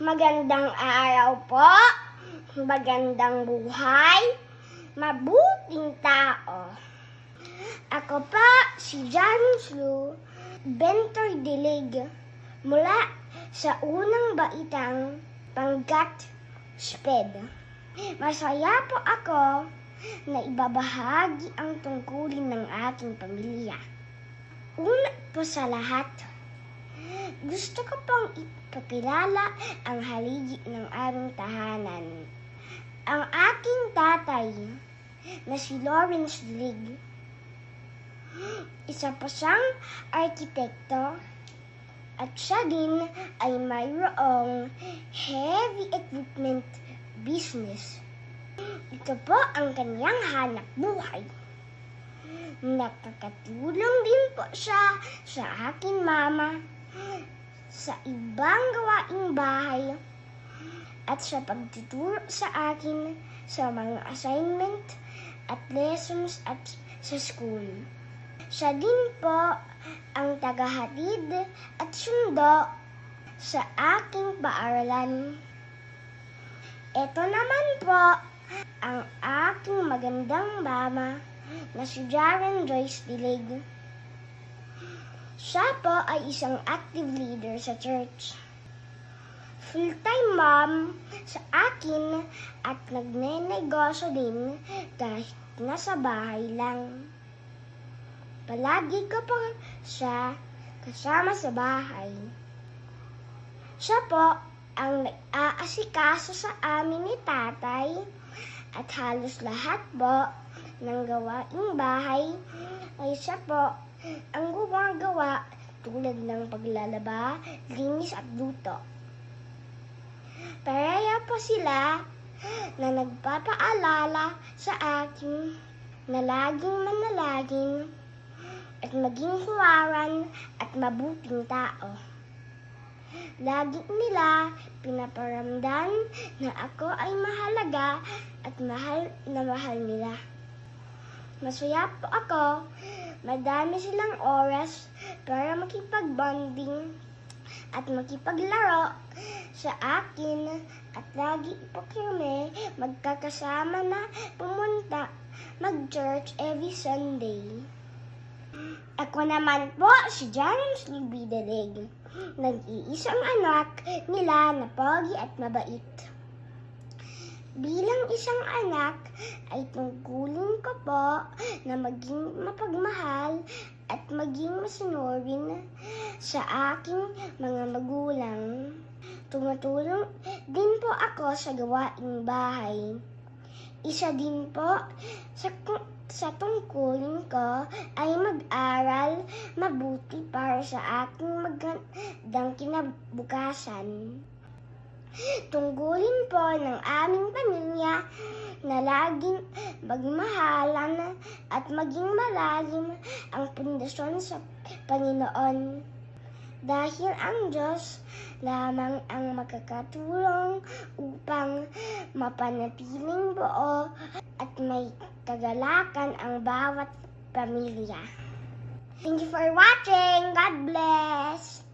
Magandang araw po. Magandang buhay. Mabuting tao. Ako pa si Janus Lu, Bentor Dilig, mula sa unang baitang Panggat Sped. Masaya po ako na ibabahagi ang tungkulin ng aking pamilya. Una po sa lahat, gusto ko pong ipakilala ang haligi ng aming tahanan. Ang aking tatay na si Lawrence Lig. Isa pa siyang arkitekto at siya din ay mayroong heavy equipment business. Ito po ang kanyang hanap buhay. Nakakatulong din po siya sa akin mama sa ibang gawaing bahay at sa pagtuturo sa akin sa mga assignment at lessons at sa school. Siya din po ang tagahatid at sundo sa aking paaralan. Ito naman po ang aking magandang mama na si Jaren Joyce Dilig. Siya po ay isang active leader sa church. Full-time mom sa akin at nagnenegosyo din kahit nasa bahay lang. Palagi ko po siya kasama sa bahay. Siya po ang nag-aasikaso sa amin ni tatay at halos lahat po ng gawaing bahay ay siya po ang gumagawa tulad ng paglalaba, linis at luto. Pareha po sila na nagpapaalala sa akin na laging manalagin at maging huwaran at mabuting tao. Lagi nila pinaparamdam na ako ay mahalaga at mahal na mahal nila. Masaya po ako. Madami silang oras para makipag-bonding at makipaglaro sa akin at lagi po kami magkakasama na pumunta mag-church every Sunday. Ako naman po si James Libidalig, nag-iisang anak nila na pogi at mabait. Bilang isang anak, ay tungkulin ko po na maging mapagmahal at maging masunurin sa aking mga magulang. Tumutulong din po ako sa gawaing bahay. Isa din po sa, sa tungkulin ko ay mag-aral mabuti para sa aking magandang kinabukasan. Tunggulin po ng aming pamilya na laging magmahalan at maging malalim ang pundasyon sa Panginoon. Dahil ang Diyos lamang ang makakatulong upang mapanatiling buo at may kagalakan ang bawat pamilya. Thank you for watching. God bless.